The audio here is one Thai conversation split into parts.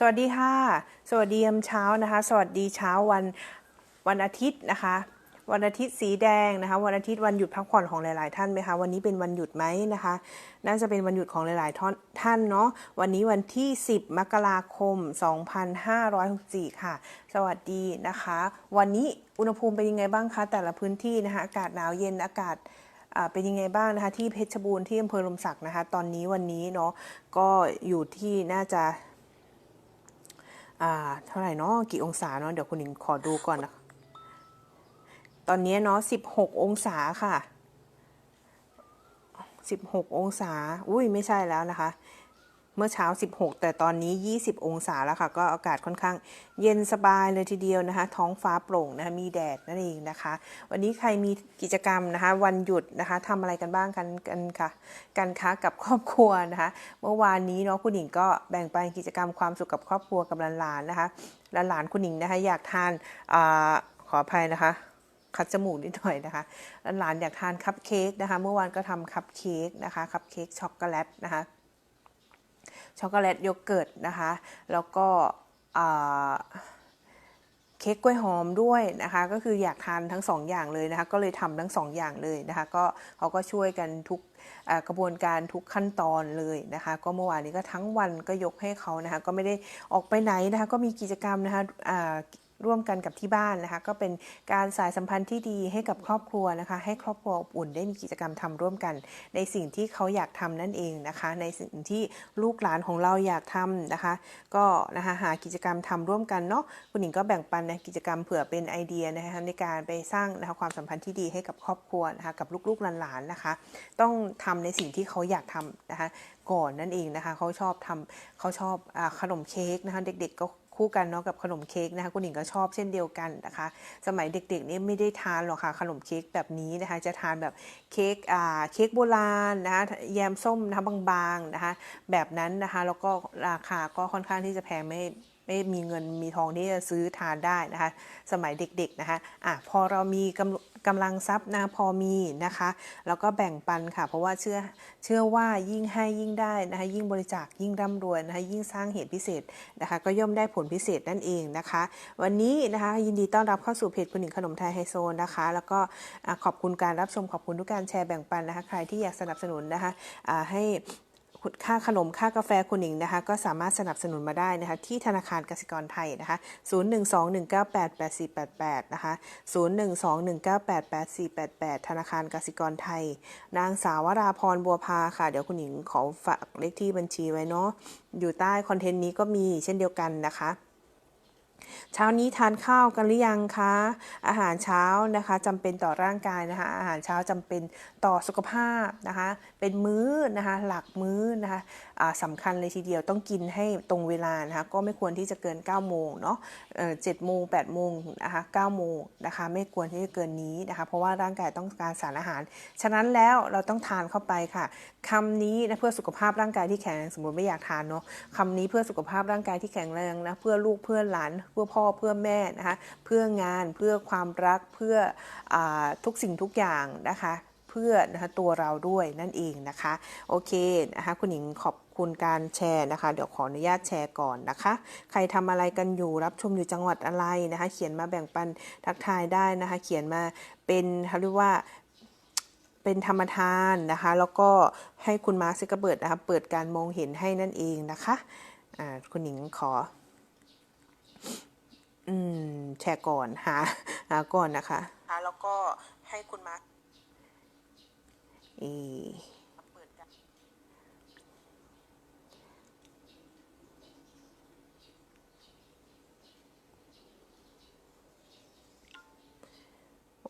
สวัสดีค่ะ สวัสดียามเช้านะคะ สวัสดีเช้าวันวันอาทิตย์นะคะ วันอาทิตย์สีแดงนะคะ วันอาทิตย์วันหยุดพักผ่อนของหลาย ๆ ท่านไหมคะ วันนี้เป็นวันหยุดไหมนะคะ น่าจะเป็นวันหยุดของหลาย ๆ ท่านท่านเนาะ วันนี้วันที่ 10 มกราคม 2564 ค่ะ สวัสดีนะคะ วันนี้อุณหภูมิเป็นยังไงบ้างคะ แต่ละพื้นที่นะคะ อากาศหนาวเย็น อากาศเป็นยังไงบ้างนะคะที่เพชรบูรณ์ที่อำเภอลมศักดิ์นะคะ ตอนนี้วันนี้เนาะก็อยู่ที่น่าจะ อ่าเท่าไหร่เนาะกี่องศาเนาะเดี๋ยวคุณหญิงขอดูก่อนนะตอนนี้เนาะ16องศาค่ะสิบหกองศา อุ้ยไม่ใช่แล้วนะคะ เมื่อเช้า 16 แต่ตอนนี้ 20 องศาแล้วค่ะ ก็อากาศค่อนข้างเย็นสบายเลยทีเดียวนะคะ ท้องฟ้าโปร่งนะคะมีแดดนั่นเองนะคะ วันนี้ใครมีกิจกรรมนะคะ วันหยุดนะคะทำอะไรกันบ้างกันกันค่ะกันคะกับครอบครัวนะคะ เมื่อวานนี้เนาะคุณหญิงก็แบ่งปันกิจกรรมความสุขกับครอบครัวกับหลานๆนะคะหลานๆคุณหญิงนะคะอยากทานอขออภัยนะคะคัดจมูกนิดหน่อยนะคะ หลานๆอยากทานคัพเค้กนะคะ เมื่อวานก็ทำคัพเค้กนะคะ คัพเค้กช็อกโกแลตนะคะ ช็อกโกแลตโยเกิร์ตนะคะ แล้วก็เค้กกล้วยหอมด้วยนะคะ ก็คืออยากทานทั้งสองอย่างเลยนะคะ ก็เลยทำทั้งสองอย่างเลยนะคะ ก็เขาก็ช่วยกันทุกกระบวนการทุกขั้นตอนเลยนะคะ ก็เมื่อวานนี้ก็ทั้งวันก็ยกให้เขานะคะ ก็ไม่ได้ออกไปไหนนะคะ ก็มีกิจกรรมนะคะ ร่วมกันกับที่บ้านนะคะก็เป็นการสายสัมพันธ์ที่ดีให้กับครอบครัวนะคะให้ครอบครัวอบอุ่นได้มีกิจกรรมทำร่วมกัน ในสิ่งที่เขาอยากทำนั่นเองนะคะ ในสิ่งที่ลูกหลานของเราอยากทำนะคะ ก็นะคะหากิจกรรมทำร่วมกันเนาะคุณหญิงก็แบ่งปันนะกิจกรรมเผื่อเป็นไอเดียนะคะในการไปสร้างนะคะความสัมพันธ์ที่ดีให้กับครอบครัวนะคะกับลูกๆหลานๆนะคะ ต้องทำในสิ่งที่เขาอยากทำนะคะก่อนนั่นเองนะคะเขาชอบทำเขาชอบอขนมเค้กนะคะเด็กๆก็ คู่กันเนาะกับขนมเค้กนะคะคุณหญิงก็ชอบเช่นเดียวกันนะคะ สมัยเด็กๆนี่ไม่ได้ทานหรอกค่ะขนมเค้กแบบนี้นะคะจะทานแบบเค้กอ่าเค้กโบราณนะคะแยมส้มนะคะบางๆนะคะแบบนั้นนะคะแล้วก็ราคาก็ค่อนข้างที่จะแพงไม่ ไม่มีเงินมีทองที่จะซื้อทานได้นะคะ สมัยเด็กๆนะคะอะพอเรามีกำกำลังทรัพย์นะพอมีนะคะ แล้วก็แบ่งปันค่ะ เพราะว่าเชื่อเชื่อว่ายิ่งให้ยิ่งได้นะคะยิ่งบริจาคยิ่งร่ำรวยนะคะยิ่งสร้างเหตุพิเศษนะคะ ก็ย่อมได้ผลพิเศษนั่นเองนะคะ วันนี้นะคะยินดีต้อนรับเข้าสู่เพจคุณหญิงขนมไทยไฮโซนะคะ แล้วก็ขอบคุณการรับชมขอบคุณทุกการแชร์แบ่งปันนะคะ ใครที่อยากสนับสนุนนะคะให้ ค่าขนมค่ากาแฟคุณหญิงนะคะ ก็สามารถสนับสนุนมาได้นะคะ ที่ธนาคารกสิกรไทยนะคะ 0121988488 นะคะ 0121988488 ธนาคารกสิกรไทย นางสาววราพรบัวพาค่ะ เดี๋ยวคุณหญิงขอฝากเลขที่บัญชีไว้เนาะอยู่ใต้คอนเทนต์นี้ก็มีเช่นเดียวกันนะคะ เช้านี้ทานข้าวกันหรือยังคะ อาหารเช้านะคะจำเป็นต่อร่างกายนะคะ อาหารเช้าจำเป็นต่อสุขภาพนะคะ เป็นมื้อนะคะ หลักมื้อนะคะสำคัญเลยทีเดียวต้องกินให้ตรงเวลานะคะก็ไม่ควรที่จะเกิน 9 โมงเนาะเอ่อ7โมง8โมงนะคะ9โมงนะคะไม่ควรที่จะเกินนี้นะคะเพราะว่าร่างกายต้องการสารอาหาร ฉะนั้นแล้วเราต้องทานเข้าไปค่ะคำนี้นะเพื่อสุขภาพร่างกายที่แข็งแรงสมมติไม่อยากทานเนาะคำนี้เพื่อสุขภาพร่างกายที่แข็งแรงนะเพื่อลูกเพื่อหลานเพื่อพ่อเพื่อแม่นะคะเพื่องานเพื่อความรักเพื่ออทุกสิ่งทุกอย่างนะคะ เพื่อนะคะตัวเราด้วยนั่นเองนะคะ โอเคนะคะคุณหญิงขอบ คุณการแชร์นะคะ เดี๋ยวขออนุญาตแชร์ก่อนนะคะ ใครทำอะไรกันอยู่รับชมอยู่จังหวัดอะไรนะคะ เขียนมาแบ่งปันทักทายได้นะคะ เขียนมาเป็นเขาเรียกว่าเป็นธรรมทานนะคะ แล้วก็ให้คุณมาร์คซิกเกอร์เบิร์ดนะคะเปิดการมองเห็นให้นั่นเองนะคะอ่าคุณหญิงขออืมแชร์ก่อนหาหาก่อนนะคะหาแล้วก็ให้คุณมาร์คเอเปิดกัน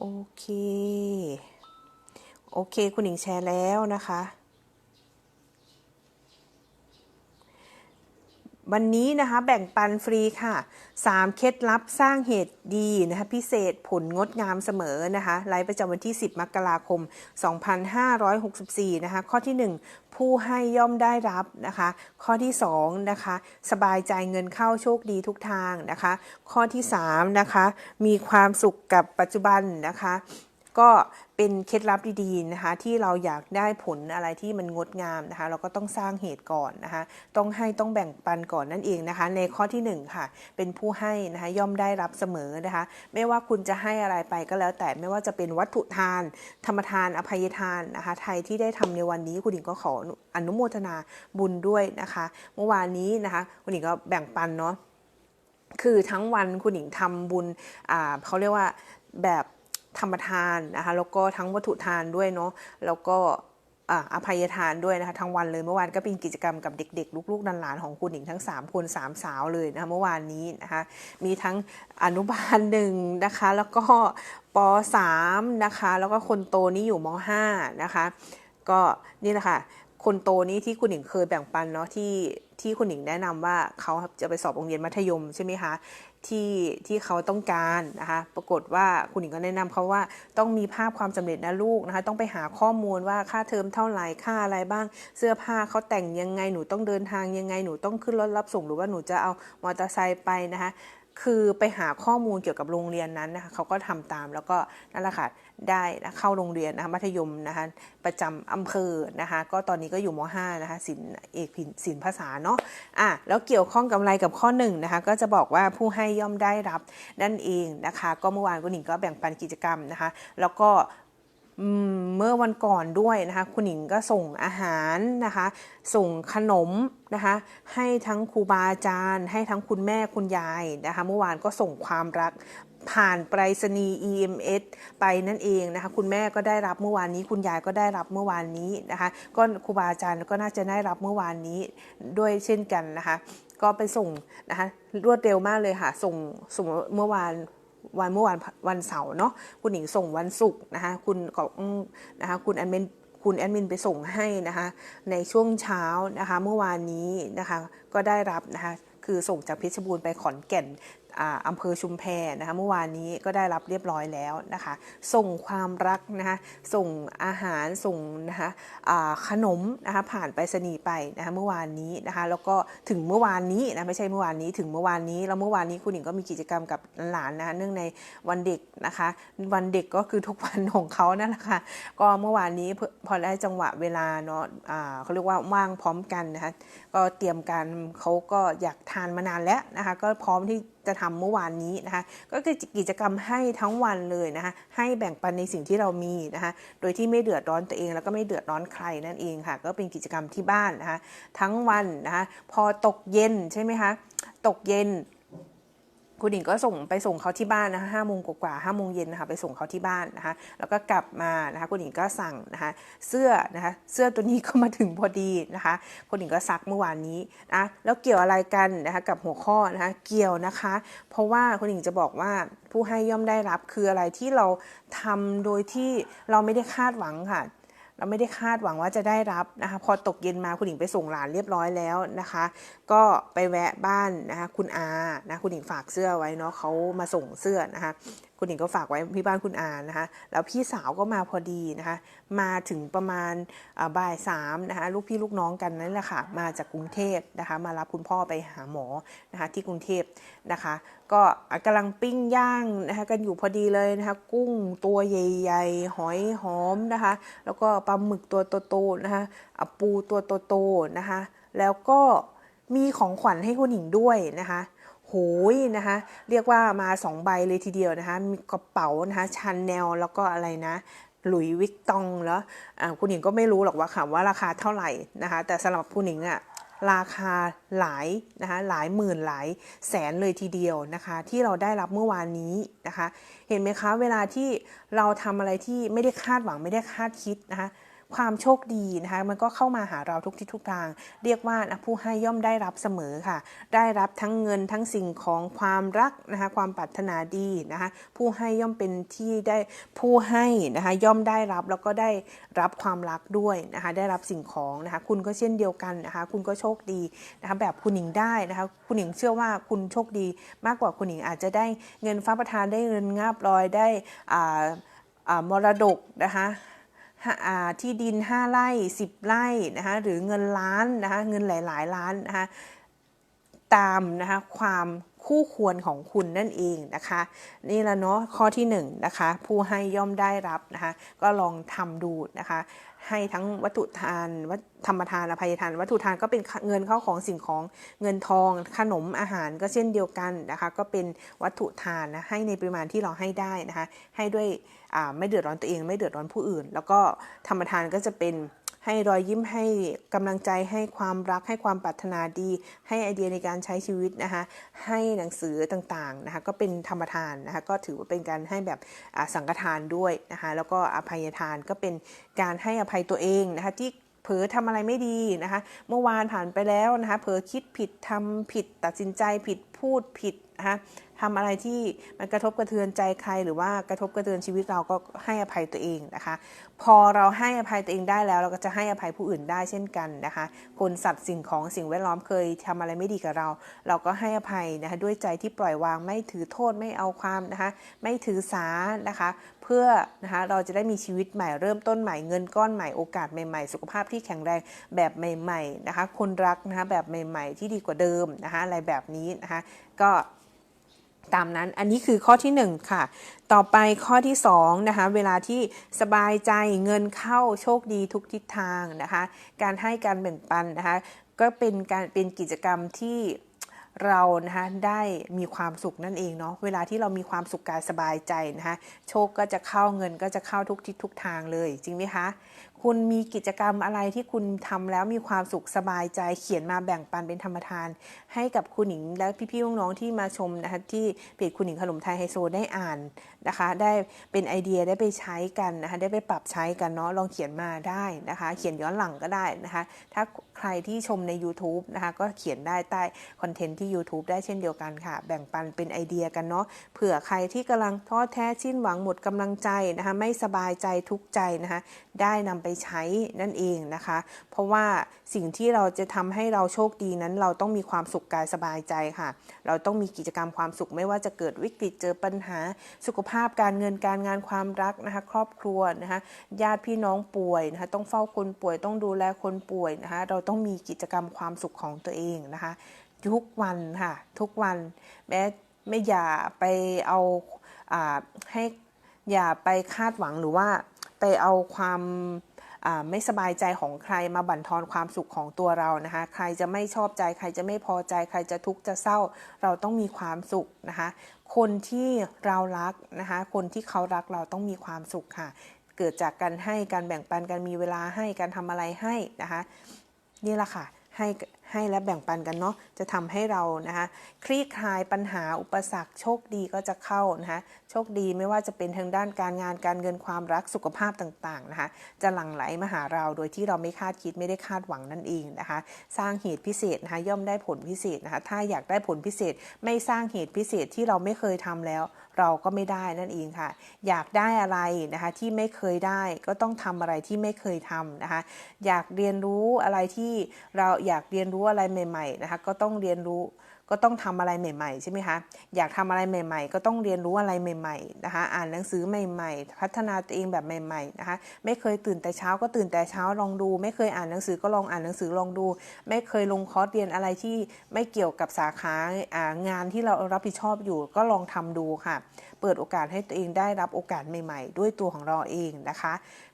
โอเค โอเค คุณหญิงแชร์แล้วนะคะ วันนี้นะคะแบ่งปันฟรีค่ะ 3 เคล็ดลับสร้างเหตุดีนะคะพิเศษผลงดงามเสมอนะคะไลฟ์ประจำวันที่ 10 มกราคม 2564 นะคะ ข้อที่ 1 ผู้ให้ย่อมได้รับนะคะ ข้อที่ 2 นะคะ สบายใจเงินเข้าโชคดีทุกทางนะคะ ข้อที่ 3 นะคะ มีความสุขกับปัจจุบันนะคะ ก็เป็นเคล็ดลับดีๆนะคะที่เราอยากได้ผลอะไรที่มันงดงามนะคะ เราก็ต้องสร้างเหตุก่อนนะคะ ต้องให้ต้องแบ่งปันก่อนนั่นเองนะคะ ในข้อที่หนึ่งค่ะเป็นผู้ให้นะคะย่อมได้รับเสมอนะคะ ไม่ว่าคุณจะให้อะไรไปก็แล้ว แต่ไม่ว่าจะเป็นวัตถุทาน ธรรมทาน อภัยทานนะคะ ไทยที่ได้ทำในวันนี้คุณหญิงก็ขออนุโมทนาบุญด้วยนะคะ เมื่อวานนี้นะคะคุณหญิงก็แบ่งปันเนาะคือทั้งวันคุณหญิงทำบุญอ่าเขาเรียกว่าแบบ ธรรมทานนะคะแล้วก็ทั้งวัตถุทานด้วยเนาะแล้วก็ออภัยทานด้วยนะคะทั้งวันเลยเมื่อวานก็เป็นกิจกรรมกับเด็ก ๆ ลูกๆหลานๆของคุณหญิงทั้ง 3 คน 3 สาวเลยนะคะเมื่อวานนี้นะคะมีทั้งอนุบาลหนึ่งนะคะแล้วก็ป .3 นะคะแล้วก็คนโตนี่อยู่ม .5 นะคะก็นี่แหละค่ะคนโตนี้ที่คุณหญิงเคยแบ่งปันเนาะที่ที่คุณหญิงแนะนำว่าเขาจะไปสอบโรงเรียนมัธยมใช่ไหมคะ ที่ที่เขาต้องการนะคะปรากฏว่าคุณหญิงก็แนะนำเขาว่าต้องมีภาพความสำเร็จนะลูกนะคะต้องไปหาข้อมูลว่าค่าเทอมเท่าไหร่ค่าอะไรบ้าง เสื้อผ้าเขาแต่งยังไงหนูต้องเดินทางยังไงหนูต้องขึ้นรถรับส่งหรือว่าหนูจะเอามอเตอร์ไซค์ไปนะคะ คือไปหาข้อมูลเกี่ยวกับโรงเรียนนั้นนะคะเขาก็ทำตามแล้วก็นั่นแหละค่ะได้นะเข้าโรงเรียนนะคะมัธยมนะคะประจำอำเภอนะคะก็ตอนนี้ก็อยู่ม .5 นะคะศิลเอกศิลป์ภาษาเนาะอะแล้วเกี่ยวข้องกับอะไรกับข้อหนึ่งนะคะก็จะบอกว่าผู้ให้ย่อมได้รับนั่นเองนะคะ ก็เมื่อวานคุณหนิงก็แบ่งปันกิจกรรมนะคะ แล้วก็ เมื่อวันก่อนด้วยนะคะ คุณหญิงก็ส่งอาหารนะคะ ส่งขนมนะคะ ให้ทั้งครูบาอาจารย์ ให้ทั้งคุณแม่คุณยายนะคะ เมื่อวานก็ส่งความรักผ่านไปรษณีย์ EMS ไปนั่นเองนะคะ คุณแม่ก็ได้รับเมื่อวานนี้ คุณยายก็ได้รับเมื่อวานนี้นะคะ ก็ครูบาอาจารย์ก็น่าจะได้รับเมื่อวานนี้ด้วยเช่นกันนะคะ ก็ไปส่งนะคะรวดเร็วมากเลยค่ะ ส่งส่งเมื่อวาน วันเมื่อวานวันเสาร์เนาะคุณหญิงส่งวันศุกร์นะคะคุณก็อืมนะคะคุณแอดมินคุณแอดมินไปส่งให้นะคะในช่วงเช้านะคะเมื่อวานนี้นะคะก็ได้รับนะคะคือส่งจากเพชรบูรณ์ไปขอนแก่น อำเภอชุมแพนะคะเมื่อวานนี้ก็ได้รับเรียบร้อยแล้วนะคะ ส่งความรักนะคะส่งอาหารส่งนะคะขนมนะคะผ่านไปรษณีย์ไปนะคะเมื่อวานนี้นะคะแล้วก็ถึงเมื่อวานนี้นะไม่ใช่เมื่อวานนี้ถึงเมื่อวานนี้แล้วเมื่อวานนี้คุณหญิงก็มีกิจกรรมกับหลานนะคะเนื่องในวันเด็กนะคะ วันเด็กก็คือทุกวันของเขานั่นแหละค่ะก็เมื่อวานนี้พอได้จังหวะเวลาเนาะอ่าเขาเรียกว่าว่างพร้อมกันนะคะก็เตรียมการเขาก็อยากทานมานานแล้วนะคะก็พร้อมที่ จะทำเมื่อวานนี้นะคะ ก็คือกิจกรรมให้ทั้งวันเลยนะคะ ให้แบ่งปันในสิ่งที่เรามีนะคะ โดยที่ไม่เดือดร้อนตัวเองแล้วก็ไม่เดือดร้อนใครนั่นเองค่ะ ก็เป็นกิจกรรมที่บ้านนะคะ ทั้งวันนะคะ พอตกเย็นใช่ไหมคะ ตกเย็น คุณหญิงก็ส่งไปส่งเขาที่บ้านนะคะห้าโมงกว่าห้าโมงเย็นนะคะไปส่งเขาที่บ้านนะคะ แล้วก็กลับมานะคะคุณหญิงก็สั่งนะคะเสื้อนะคะเสื้อตัวนี้ก็มาถึงพอดีนะคะคุณหญิงก็ซักเมื่อวานนี้นะแล้วเกี่ยวอะไรกันนะคะกับหัวข้อนะคะเกี่ยวนะคะ เพราะว่าคุณหญิงจะบอกว่าผู้ให้ย่อมได้รับคืออะไรที่เราทำโดยที่เราไม่ได้คาดหวังค่ะ เราไม่ได้คาดหวังว่าจะได้รับนะคะพอตกเย็นมาคุณหญิงไปส่งหลานเรียบร้อยแล้วนะคะ ก็ไปแวะบ้านนะคะคุณอานะคุณหญิงฝากเสื้อไว้เนาะเขามาส่งเสื้อนะคะ คุณหญิงก็ฝากไว้ที่บ้านคุณอานะคะ แล้วพี่สาวก็มาพอดีนะคะ มาถึงประมาณบ่ายสามนะคะ ลูกพี่ลูกน้องกันนั่นแหละค่ะ มาจากกรุงเทพนะคะ มารับคุณพ่อไปหาหมอนะคะที่กรุงเทพนะคะ ก็กำลังปิ้งย่างนะคะกันอยู่พอดีเลยนะคะ กุ้งตัวใหญ่ๆ หอยหอมนะคะ แล้วก็ปลาหมึกตัวโตๆนะคะปูตัวโตๆนะคะ แล้วก็มีของขวัญให้คุณหญิงด้วยนะคะ หยนะคะเรียกว่ามาสองใบเลยทีเดียวนะคะมีกระเป๋านะคะชันแนลแล้วก็อะไรนะหลุยวิกตองแล้วคุณหญิงก็ไม่รู้หรอกว่าค่ะว่าราคาเท่าไหร่นะคะแต่สำหรับคุณหญิงอะราคาหลายนะคะหลายหมื่นหลายแสนเลยทีเดียวนะคะที่เราได้รับเมื่อวานนี้นะคะ เห็นไหมคะเวลาที่เราทำอะไรที่ไม่ได้คาดหวังไม่ได้คาดคิดนะคะ ความโชคดีนะคะมันก็เข้ามาหาเราทุกทิศทุกทาง เรียกว่านะผู้ให้ย่อมได้รับเสมอค่ะ ได้รับทั้งเงินทั้งสิ่งของความรักนะคะความปรารถนาดีนะคะผู้ให้ย่อมเป็นที่ได้ผู้ให้นะคะย่อมได้รับแล้วก็ได้รับความรักด้วยนะคะได้รับสิ่งของนะคะคุณก็เช่นเดียวกันนะคะคุณก็โชคดีนะคะแบบคุณหญิงได้นะคะคุณหญิงเชื่อว่าคุณโชคดีมากกว่าคุณหญิงอาจจะได้เงินฟ้าประทานได้เงินงาบลอยได้อ่าอ่ามรดกนะคะ ที่ดิน 5 ไร่ 10 ไร่นะคะหรือเงินล้านนะคะเงินหลาย ๆ ล้านนะคะตามนะคะความคู่ควรของคุณนั่นเองนะคะ นี่ละเนาะข้อที่1นงนะคะผู้ให้ย่อมได้รับนะคะก็ลองทำดูนะคะ ให้ทั้งวัตถุทานวัตธรรมทานอภัยทาน วัตถุทานก็เป็นเงินเข้าของสิ่งของเงินทอง ขนมอาหารก็เช่นเดียวกันนะคะก็เป็นวัตถุทานนะให้ในปริมาณที่เราให้ได้นะคะให้ด้วยไม่เดือดร้อนตัวเอง ไม่เดือดร้อนผู้อื่น แล้วก็ธรรมทานก็จะเป็น ให้รอยยิ้มให้กำลังใจให้ความรักให้ความปรารถนาดี ให้ไอเดียในการใช้ชีวิตนะคะให้หนังสือต่างๆนะคะก็เป็นธรรมทานนะคะก็ถือว่าเป็นการให้แบบสังฆทานด้วยนะคะแล้วก็อภัยทานก็เป็นการให้อภัยตัวเองนะคะที่เผลอทำอะไรไม่ดีนะคะ เมื่อวานผ่านไปแล้วนะคะเผลอคิดผิดทำผิดตัดสินใจผิดพูดผิดนะคะ ทำอะไรที่มันกระทบกระเทือนใจใคร หรือว่ากระทบกระเทือนชีวิตเราก็ให้อภัยตัวเองนะคะ พอเราให้อภัยตัวเองได้แล้ว เราก็จะให้อภัยผู้อื่นได้เช่นกันนะคะ คนสัตว์สิ่งของสิ่งแวดล้อมเคยทำอะไรไม่ดีกับเรา เราก็ให้อภัยนะคะด้วยใจที่ปล่อยวางไม่ถือโทษไม่เอาความนะคะไม่ถือสานะคะ เพื่อนะคะเราจะได้มีชีวิตใหม่เริ่มต้นใหม่เงินก้อนใหม่โอกาสใหม่ๆ สุขภาพที่แข็งแรงแบบใหม่ๆนะคะคนรักนะคะแบบใหม่ ๆ ที่ดีกว่าเดิมนะคะอะไรแบบนี้นะคะก็ ตามนั้นอันนี้คือข้อที่ 1 ค่ะ ต่อไปข้อที่2นะคะเวลาที่สบายใจเงินเข้าโชคดีทุกทิศทางนะคะการให้การแบ่งปันนะคะก็เป็นการเป็นกิจกรรมที่เรานะคะได้มีความสุขนั่นเองเนาะเวลาที่เรามีความสุขกายสบายใจนะคะโชคก็จะเข้าเงินก็จะเข้าทุกทิศทุกทางเลยจริงไหมคะ คุณมีกิจกรรมอะไรที่คุณทำแล้วมีความสุขสบายใจเขียนมาแบ่งปันเป็นธรรมทาน ให้กับคุณหญิงและพี่ๆน้องๆที่มาชมนะคะที่เพจคุณหญิงขนมไทยไฮโซได้อ่านนะคะ ได้เป็นไอเดียได้ไปใช้กันนะคะได้ไปปรับใช้กันเนาะลองเขียนมาได้นะคะ เขียนย้อนหลังก็ได้นะคะ ถ้าใครที่ชมใน YouTube นะคะก็เขียนได้ใต้คอนเทนต์ที่ YouTube ได้เช่นเดียวกันค่ะ แบ่งปันเป็นไอเดียกันเนาะเผื่อใครที่กำลังท้อแท้สิ้นหวังหมดกำลังใจนะคะไม่สบายใจทุกใจนะคะได้นำไปใช้นั่นเองนะคะ เพราะว่าสิ่งที่เราจะทำให้เราโชคดีนั้น เราต้องมีความสุขกายสบายใจค่ะ เราต้องมีกิจกรรมความสุขไม่ว่าจะเกิดวิกฤตเจอปัญหา สุขภาพการเงินการงานความรักนะคะ ครอบครัวนะคะญาติพี่น้องป่วยนะคะต้องเฝ้าคนป่วยต้องดูแลคนป่วยนะคะเราต้องมีกิจกรรมความสุขของตัวเองนะคะ ทุกวันค่ะทุกวันแม้ไม่อย่าไปเอาให้อย่าไปคาดหวังหรือว่าไปเอาความ ไม่สบายใจของใครมาบั่นทอนความสุขของตัวเรานะคะ ใครจะไม่ชอบใจ ใครจะไม่พอใจ ใครจะทุกข์จะเศร้า เราต้องมีความสุขนะคะ คนที่เรารักนะคะ คนที่เขารักเราต้องมีความสุขค่ะ เกิดจากการให้การแบ่งปันการมีเวลาให้การทำอะไรให้นะคะ นี่แหละค่ะให้ให้และแบ่งปันกันเนาะจะทำให้เรานะคะคลี่คลายปัญหาอุปสรรค โชคดีก็จะเข้านะคะโชคดีไม่ว่าจะเป็นทางด้านการงานการเงินความรักสุขภาพต่างๆนะคะจะหลั่งไหลมาหาเราโดยที่เราไม่คาดคิดไม่ได้คาดหวังนั่นเองนะคะสร้างเหตุพิเศษนะคะย่อมได้ผลพิเศษนะคะถ้าอยากได้ผลพิเศษ ไม่สร้างเหตุพิเศษที่เราไม่เคยทำแล้ว เราก็ไม่ได้นั่นเองค่ะ อยากได้อะไรนะคะที่ไม่เคยได้ก็ต้องทำอะไรที่ไม่เคยทำนะคะอยากเรียนรู้อะไรที่เราอยากเรียนรูู้้อะไรใหม่ๆนะคะก็ต้องเรียนรู้ก็ต้องทำอะไรใหม่ๆใช่ไหมคะอยากทำอะไรใหม่ ๆ ก็ต้องเรียนรู้อะไรใหม่ๆนะคะอ่านหนังสือใหม่ๆ พัฒนาตัวเองแบบใหม่ๆนะคะไม่เคยตื่นแต่เช้าก็ตื่นแต่เช้าลองดู ไม่เคยอ่านหนังสือก็ลองอ่านหนังสือลองดู ไม่เคยลงคอร์สเรียนอะไรที่ไม่เกี่ยวกับสาขางานที่เรารับผิดชอบอยู่ก็ลองทำดูค่ะ เปิดโอกาสให้ตัวเองได้รับโอกาสใหม่ ๆ ด้วยตัวของเราเองนะคะ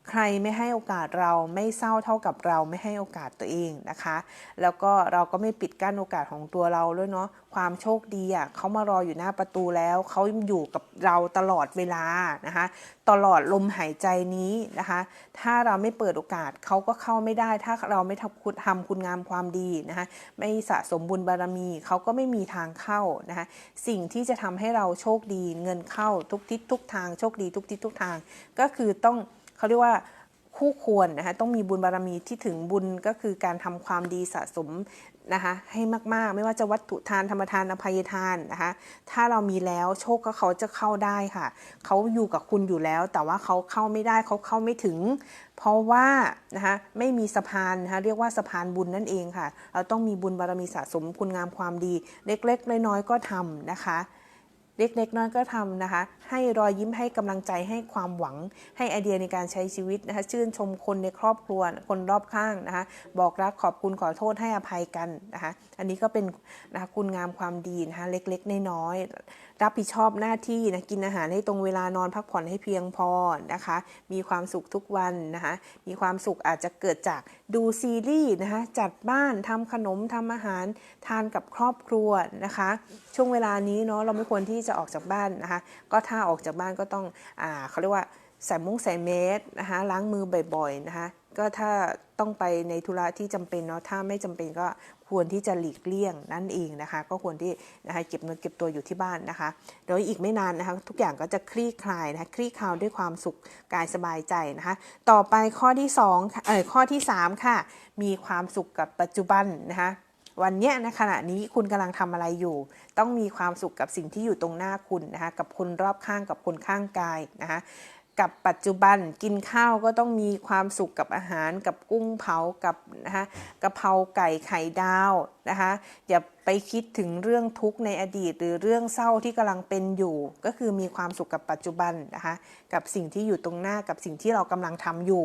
ใครไม่ให้โอกาสเราไม่เศร้าเท่ากับเราไม่ให้โอกาสตัวเองนะคะ แล้วก็เราก็ไม่ปิดกั้นโอกาสของตัวเราด้วยเนาะความโชคดีอะเขามารออยู่หน้าประตูแล้วเขาอยู่กับเราตลอดเวลานะคะ ตลอดลมหายใจนี้นะคะ ถ้าเราไม่เปิดโอกาสเขาก็เข้าไม่ได้ ถ้าเราไม่ทำคุณทำคุณงามความดีนะคะไม่สะสมบุญบารมีเขาก็ไม่มีทางเข้านะคะสิ่งที่จะทำให้เราโชคดีเงินเข้าทุกทิศทุกทางโชคดีทุกทิศทุกทางก็คือต้อง เขาเรียกว่าคู่ควรนะคะต้องมีบุญบารมีที่ถึงบุญก็คือการทำความดีสะสมนะคะให้มากๆ ไม่ว่าจะวัตถุทานธรรมทานอภัยทานนะคะถ้าเรามีแล้วโชคก็เขาจะเข้าได้ค่ะ เขาอยู่กับคุณอยู่แล้ว แต่ว่าเขาเข้าไม่ได้เขาเข้าไม่ถึง เพราะว่านะคะไม่มีสะพานนะคะเรียกว่าสะพานบุญนั่นเองค่ะ เราต้องมีบุญบารมีสะสมคุณงามความดี เล็กๆน้อยๆก็ทำนะคะ เล็กๆน้อยก็ทำนะคะ ให้รอยยิ้มให้กำลังใจให้ความหวัง ให้ไอเดียในการใช้ชีวิตนะคะ ชื่นชมคนในครอบครัวคนรอบข้างนะคะ บอกรักขอบคุณขอโทษให้อภัยกันนะคะ อันนี้ก็เป็นนะคะคุณงามความดีนะคะเล็กๆน้อยๆรับผิดชอบหน้าที่นะกินอาหารให้ตรงเวลานอนพักผ่อนให้เพียงพอนะคะ มีความสุขทุกวันนะคะ มีความสุขอาจจะเกิดจากดูซีรีส์นะคะจัดบ้านทำขนมทำอาหารทานกับครอบครัวนะคะช่วงเวลานี้เนาะเราไม่ควรที่จะออกจากบ้านนะคะ ก็ถ้าออกจากบ้านก็ต้องอ่าเขาเรียกว่าใส่มุ้งใส่เมสนะคะล้างมือบ่อยๆนะคะก็ถ้าต้องไปในธุระที่จำเป็นเนาะถ้าไม่จำเป็นก็ควรที่จะหลีกเลี่ยงนั่นเองนะคะ ก็ควรที่นะคะเก็บเนื้อเก็บตัวอยู่ที่บ้านนะคะโดยอีกไม่นานนะคะทุกอย่างก็จะคลี่คลายนะคะคลี่คลายด้วยความสุขกายสบายใจนะคะ ต่อไปข้อที่2เออข้อที่ 3 ค่ะ มีความสุขกับปัจจุบันนะคะ วันเนี้ยในขณะนี้คุณกำลังทำอะไรอยู่ ต้องมีความสุขกับสิ่งที่อยู่ตรงหน้าคุณนะคะกับคนรอบข้างกับคนข้างกายนะคะกับปัจจุบันกินข้าวก็ต้องมีความสุขกับอาหารกับกุ้งเผากับนะคะกะเพราไก่ไข่ดาวนะคะ อย่าไปคิดถึงเรื่องทุกข์ในอดีต หรือเรื่องเศร้าที่กำลังเป็นอยู่ ก็คือมีความสุขกับปัจจุบันนะคะ กับสิ่งที่อยู่ตรงหน้ากับสิ่งที่เรากำลังทำอยู่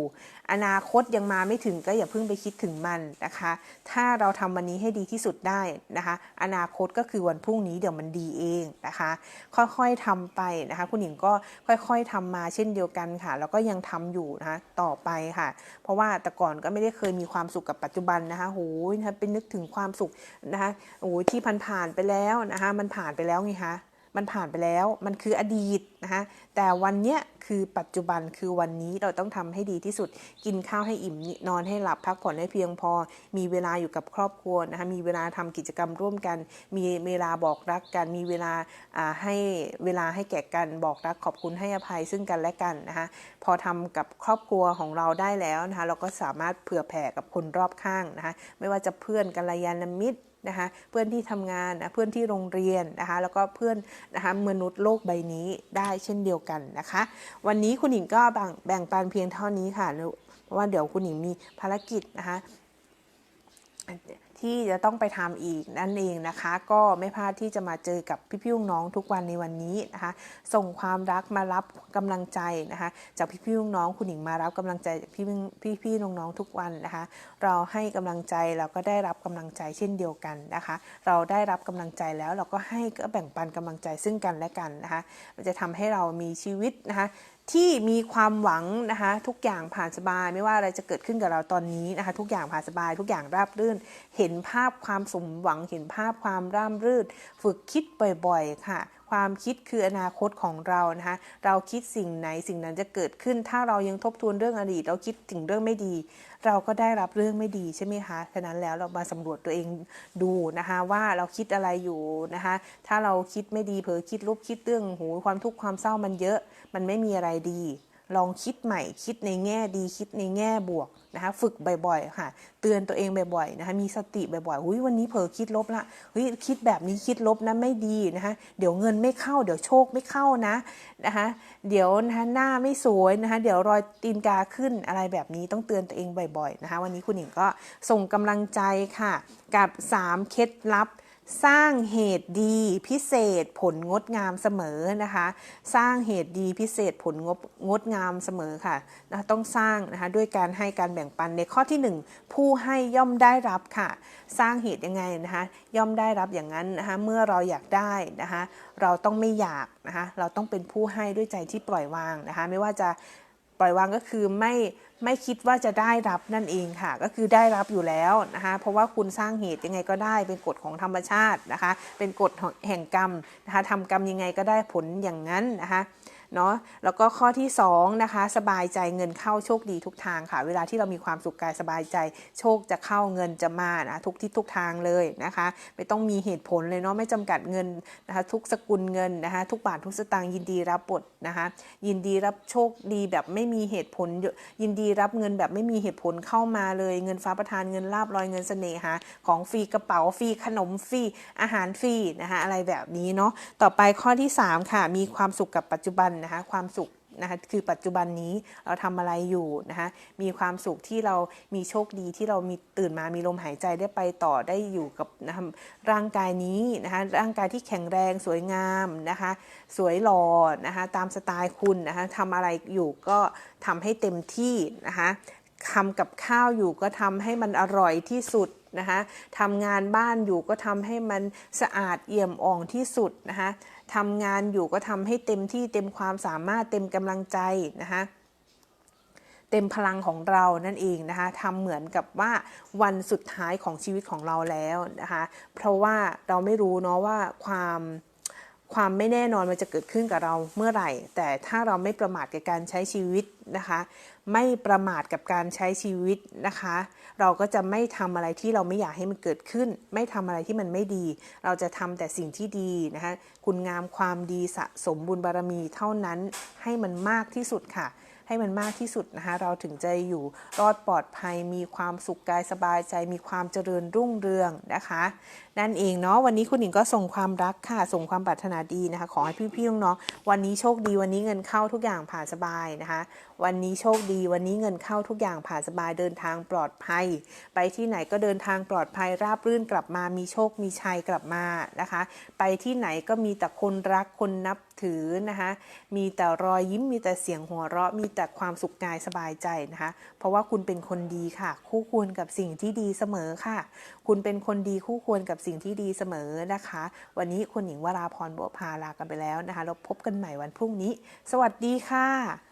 อนาคตยังมาไม่ถึงก็อย่าเพิ่งไปคิดถึงมันนะคะ ถ้าเราทำวันนี้ให้ดีที่สุดได้นะคะ อนาคตก็คือวันพรุ่งนี้เดี๋ยวมันดีเองนะคะ ค่อยๆทำไปนะคะ คุณหญิงก็ค่อยๆทำมาเช่นเดียวกันค่ะ แล้วก็ยังทำอยู่นะคะต่อไปค่ะ เพราะว่าแต่ก่อนก็ไม่ได้เคยมีความสุขกับปัจจุบันนะคะโหยนะคะเป็นนึกถึงความสุขนะคะโอ้ที่ผ่านๆไปแล้วนะคะมันผ่านไปแล้วไงคะ มันผ่านไปแล้ว มันคืออดีตนะคะแต่วันเนี้ยคือปัจจุบันคือวันนี้เราต้องทำให้ดีที่สุด กินข้าวให้อิ่มนอนให้หลับพักผ่อนให้เพียงพอ มีเวลาอยู่กับครอบครัวนะคะมีเวลาทำกิจกรรมร่วมกัน มีเวลาบอกรักกัน มีเวลาให้เวลาให้แก่กันบอกรักขอบคุณให้อภัยซึ่งกันและกันนะคะพอทำกับครอบครัวของเราได้แล้วนะคะเราก็สามารถเผื่อแผ่กับคนรอบข้างนะคะไม่ว่าจะเพื่อนกัลยาณมิตรนะคะเพื่อนที่ทำงานนะเพื่อนที่โรงเรียนนะคะแล้วก็เพื่อนนะคะมนุษย์โลกใบนี้ได้เช่นเดียวกันนะคะ วันนี้คุณหญิงก็แบ่งแบ่งปันเพียงเท่านี้ค่ะเพราะว่าเดี๋ยวคุณหญิงมีภารกิจนะคะ ที่จะต้องไปทำอีกนั่นเองนะคะ ก็ไม่พลาดที่จะมาเจอกับพี่ๆน้องทุกวันในวันนี้นะคะ ส่งความรักมารับกำลังใจนะคะ จากพี่ๆน้องคุณหญิงมารับกำลังใจจากพี่พี่ๆน้องๆทุกวันนะคะ เราให้กำลังใจเราก็ได้รับกำลังใจเช่นเดียวกันนะคะ เราได้รับกำลังใจแล้วเราก็ให้ก็แบ่งปันกำลังใจซึ่งกันและกันนะคะ มันจะทำให้เรามีชีวิตนะคะ ที่มีความหวังนะคะทุกอย่างผ่านสบาย ไม่ว่าอะไรจะเกิดขึ้นกับเราตอนนี้นะคะทุกอย่างผ่านสบาย ทุกอย่างราบรื่น เห็นภาพความสมหวังเห็นภาพความร่ำรื่น ฝึกคิดบ่อยๆ ค่ะ ความคิดคืออนาคตของเรานะคะ เราคิดสิ่งไหนสิ่งนั้นจะเกิดขึ้น ถ้าเรายังทบทวนเรื่องอดีต เราคิดถึงเรื่องไม่ดี เราก็ได้รับเรื่องไม่ดีใช่ไหมคะฉะนั้นแล้วเรามาสำรวจตัวเองดูนะคะว่าเราคิดอะไรอยู่นะคะ ถ้าเราคิดไม่ดีเผลอคิดลบคิดเรื่องโหความทุกข์ความเศร้ามันเยอะ มันไม่มีอะไรดี ลองคิดใหม่ คิดในแง่ดี คิดในแง่บวกนะคะฝึกบ่อยๆค่ะ เตือนตัวเองบ่อยๆนะคะมีสติบ่อยๆหุยวันนี้เผลอคิดลบละเฮ้ยคิดแบบนี้คิดลบนะไม่ดีนะคะเดี๋ยวเงินไม่เข้า เดี๋ยวโชคไม่เข้านะนะคะเดี๋ยวนะคะหน้าไม่สวยนะคะเดี๋ยวรอยตีนกาขึ้นอะไรแบบนี้ต้องเตือนตัวเองบ่อยๆนะคะวันนี้คุณหญิงก็ส่งกำลังใจค่ะ กับ 3 เคล็ดลับ สร้างเหตุดีพิเศษผลงดงามเสมอนะคะ สร้างเหตุดีพิเศษผลงดงดงามเสมอค่ะนะต้องสร้างนะคะด้วยการให้การแบ่งปันในข้อที่ 1 ผู้ให้ย่อมได้รับค่ะ สร้างเหตุยังไงนะคะย่อมได้รับอย่างนั้นนะคะเมื่อเราอยากได้นะคะเราต้องไม่อยากนะคะเราต้องเป็นผู้ให้ด้วยใจที่ปล่อยวางนะคะไม่ว่าจะ ปล่อยวางก็คือไม่ไม่คิดว่าจะได้รับนั่นเองค่ะ ก็คือได้รับอยู่แล้วนะคะ เพราะว่าคุณสร้างเหตุยังไงก็ได้ เป็นกฎของธรรมชาตินะคะ เป็นกฎแห่งกรรมนะคะทำกรรมยังไงก็ได้ผลอย่างนั้นนะคะ เนาะแล้วก็ข้อที่2นะคะสบายใจเงินเข้าโชคดีทุกทางค่ะ เวลาที่เรามีความสุขกายสบายใจ โชคจะเข้าเงินจะมานะทุกทิศทุกทางเลยนะคะ ไม่ต้องมีเหตุผลเลยเนาะไม่จำกัดเงินนะคะทุกสกุลเงินนะคะทุกบาททุกสตางค์ยินดีรับบทนะคะยินดีรับโชคดีแบบไม่มีเหตุผล ยินดีรับเงินแบบไม่มีเหตุผลเข้ามาเลยเงินฟ้าประทานเงินลาบลอยเงินเสน่หาของฟรีกระเป๋าฟรีขนมฟรีอาหารฟรีนะคะอะไรแบบนี้เนาะต่อไปข้อที่ 3 ค่ะ มีความสุขกับปัจจุบันนะคะความสุขนะคะคือปัจจุบันนี้เราทำอะไรอยู่นะคะมีความสุขที่เรามีโชคดีที่เรามีตื่นมามีลมหายใจได้ไปต่อได้อยู่กับนะคะร่างกายนี้นะคะร่างกายที่แข็งแรงสวยงามนะคะสวยหล่อนะคะตามสไตล์คุณนะคะทำอะไรอยู่ก็ทำให้เต็มที่นะคะทำกับข้าวอยู่ก็ทำให้มันอร่อยที่สุดนะคะทำงานบ้านอยู่ก็ทำให้มันสะอาดเอี่ยมอ่องที่สุดนะคะ ทำงานอยู่ก็ทำให้เต็มที่เต็มความสามารถเต็มกำลังใจนะคะเต็มพลังของเรานั่นเองนะคะทำเหมือนกับว่าวันสุดท้ายของชีวิตของเราแล้วนะคะ เพราะว่าเราไม่รู้เนาะว่าความ ความไม่แน่นอนมันจะเกิดขึ้นกับเราเมื่อไหร่ แต่ถ้าเราไม่ประมาทกับการใช้ชีวิตนะคะ ไม่ประมาทกับการใช้ชีวิตนะคะ เราก็จะไม่ทำอะไรที่เราไม่อยากให้มันเกิดขึ้น ไม่ทำอะไรที่มันไม่ดี เราจะทำแต่สิ่งที่ดีนะคะ คุณงามความดีสะสมบุญบารมีเท่านั้นให้มันมากที่สุดค่ะ ให้มันมากที่สุดนะคะเราถึงจะอยู่รอดปลอดภัยมีความสุขกายสบายใจ มีความเจริญรุ่งเรืองนะคะ นั่นเองเนาะวันนี้คุณหญิงก็ส่งความรักค่ะ ส่งความปรารถนาดีนะคะ ขอให้พี่ๆน้องๆวันนี้โชคดีวันนี้เงินเข้าทุกอย่างผ่านสบายนะคะ วันนี้โชคดีวันนี้เงินเข้าทุกอย่างผ่านสบายเดินทางปลอดภัย ไปที่ไหนก็เดินทางปลอดภัยราบรื่นกลับมามีโชคมีชัยกลับมานะคะ ไปที่ไหนก็มีแต่คนรักคนนับถือนะคะมีแต่รอยยิ้มมีแต่เสียงหัวเราะ มีแต่ความสุขกายสบายใจนะคะ เพราะว่าคุณเป็นคนดีค่ะ คู่ควรกับสิ่งที่ดีเสมอค่ะ คุณเป็นคนดีคู่ควรกับสิ่งที่ดีเสมอนะคะ วันนี้คุณหญิงวราพรบัวพาลากันไปแล้วนะคะเราพบกันใหม่วันพรุ่งนี้ สวัสดีค่ะ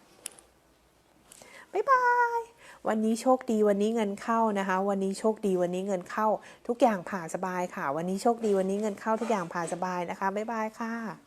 บ๊ายบายวันนี้โชคดีวันนี้เงินเข้านะคะ วันนี้โชคดีวันนี้เงินเข้า ทุกอย่างผ่านสบายค่ะ วันนี้โชคดีวันนี้เงินเข้าทุกอย่างผ่านสบายนะคะบ๊ายบายค่ะ